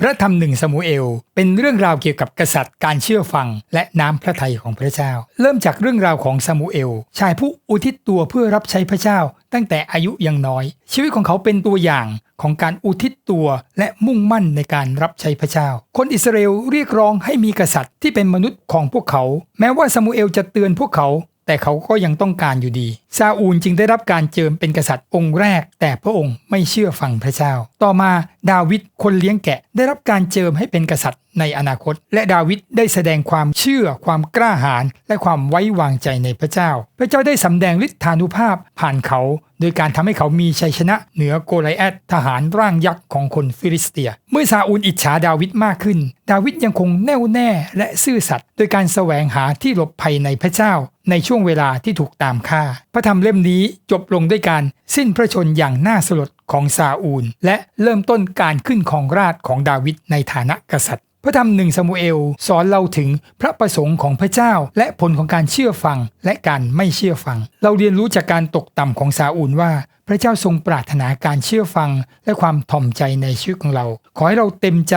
พระธรรมหนึ่งซามูเอล เป็นเรื่องราวเกี่ยวกับกษัตริย์การเชื่อฟัง และน้ำพระทัยของพระเจ้า เริ่มจากเรื่องราวของซามูเอล ชายผู้อุทิศตัวเพื่อรับใช้พระเจ้า ตั้งแต่อายุยังน้อย ชีวิตของเขาเป็นตัวอย่างของการอุทิศตัวและมุ่งมั่นในการรับใช้พระเจ้า คนอิสราเอลเรียกร้องให้มีกษัตริย์ที่เป็นมนุษย์ของพวกเขา แม้ว่าซามูเอลจะเตือนพวกเขา แต่เขาก็ยังต้องการอยู่ดี ซาอูลจึงได้รับการเจิมเป็นกษัตริย์องค์แรก แต่พระองค์ไม่เชื่อฟังพระเจ้า ต่อมาดาวิดคนเลี้ยงแกะได้รับการเจิมให้เป็นกษัตริย์ ในอนาคต และดาวิดได้แสดงความเชื่อ ความกล้าหาญและความไว้วางใจในพระเจ้า พระเจ้าได้สำแดงฤทธานุภาพผ่านเขา โดยการทำให้เขามีชัยชนะเหนือโกลแอตทหารร่างยักษ์ของคนฟิลิสเตีย เมื่อซาอูลอิจฉาดาวิดมากขึ้น ดาวิดยังคงแน่วแน่และซื่อสัตย์โดยการแสวงหาที่หลบภัยในพระเจ้า ในช่วงเวลาที่ถูกตามฆ่า พระธรรมเล่มนี้จบลงด้วยการสิ้นพระชนอย่างน่าสลดของซาอูล และเริ่มต้นการขึ้นของราชของดาวิดในฐานะกษัตริย์ พระธรรมหนึ่งซามูเอลสอนเราถึงพระประสงค์ของพระเจ้า และผลของการเชื่อฟังและการไม่เชื่อฟัง เราเรียนรู้จากการตกต่ำของซาอูลว่า พระเจ้าทรงปรารถนาการเชื่อฟังและความถ่อมใจในชีวิตของเรา ขอให้เราเต็มใจ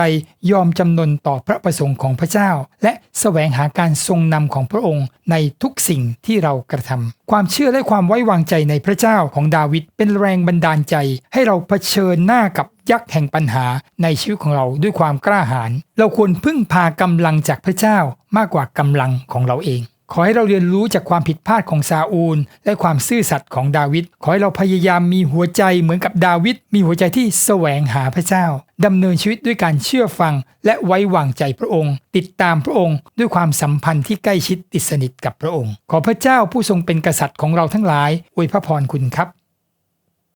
ยอมจำนนต่อพระประสงค์ของพระเจ้า และแสวงหาการทรงนำของพระองค์ในทุกสิ่งที่เรากระทำความเชื่อและความไว้วางใจในพระเจ้าของดาวิดเป็นแรงบันดาลใจ ให้เราเผชิญหน้ากับยักษ์แห่งปัญหาในชีวิตของเราด้วยความกล้าหาญเราควรพึ่งพากำลังจากพระเจ้ามากกว่ากำลังของเราเอง ขอให้เราเรียนรู้จากความผิดพลาดของซาอูล และความซื่อสัตย์ของดาวิด ขอให้เราพยายามมีหัวใจเหมือนกับดาวิด มีหัวใจที่แสวงหาพระเจ้า ดำเนินชีวิตด้วยการเชื่อฟัง และไว้วางใจพระองค์ ติดตามพระองค์ ด้วยความสัมพันธ์ที่ใกล้ชิดติดสนิทกับพระองค์ ขอพระเจ้าผู้ทรงเป็นกษัตริย์ของเราทั้งหลายอวยพระพรคุณครับ